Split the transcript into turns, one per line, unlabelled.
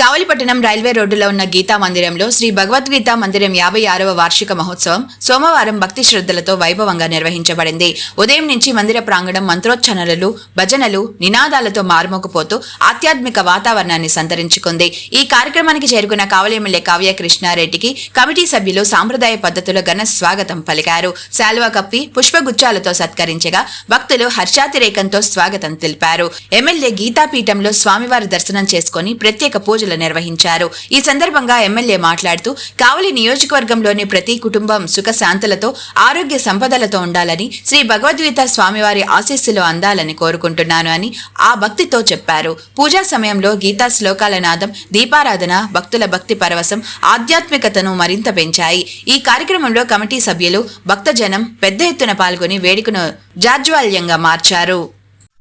కావలిపట్టణం railway రోడ్డులో ఉన్న గీతా మందిరంలో శ్రీ భగవద్గీత మందిరం యాభై ఆరవ వార్షిక మహోత్సవం సోమవారం భక్తి శ్రద్ధలతో వైభవంగా నిర్వహించబడింది. ఉదయం నుంచి మందిర ప్రాంగణం మంత్రోచ్చరణలు భజనలు నినాదాలతో మారుమోకపోతూ ఆధ్యాత్మిక వాతావరణాన్ని సంతరించుకుంది. ఈ కార్యక్రమానికి చేరుకున్న కావలి ఎమ్మెల్యే కావ్య కృష్ణారెడ్డికి కమిటీ సభ్యులు సాంప్రదాయ పద్ధతిలో ఘన స్వాగతం పలికారు. శాల్వా కప్పి పుష్పగుచ్చాలతో సత్కరించగా భక్తులు హర్షాతిరేకంతో స్వాగతం తెలిపారు. ఎమ్మెల్యే గీతాపీఠంలో స్వామివారి దర్శనం చేసుకుని ప్రత్యేక పూజ పూజలు నిర్వహించారు. ఈ సందర్భంగా ఎమ్మెల్యే మాట్లాడుతూ కావలి నియోజకవర్గంలోని ప్రతి కుటుంబం సుఖ శాంతులతో ఆరోగ్య సంపదలతో ఉండాలని శ్రీ భగవద్గీత స్వామివారి ఆశీస్సులు అందాలని కోరుకుంటున్నాను అని ఆ భక్తితో చెప్పారు. పూజా సమయంలో గీతా శ్లోకాల నాదం దీపారాధన భక్తుల భక్తి పరవశం ఆధ్యాత్మికతను మరింత పెంచాయి. ఈ కార్యక్రమంలో కమిటీ సభ్యులు భక్తజనం పెద్ద ఎత్తున పాల్గొని వేడుకను జాజ్వాల్యంగా మార్చారు.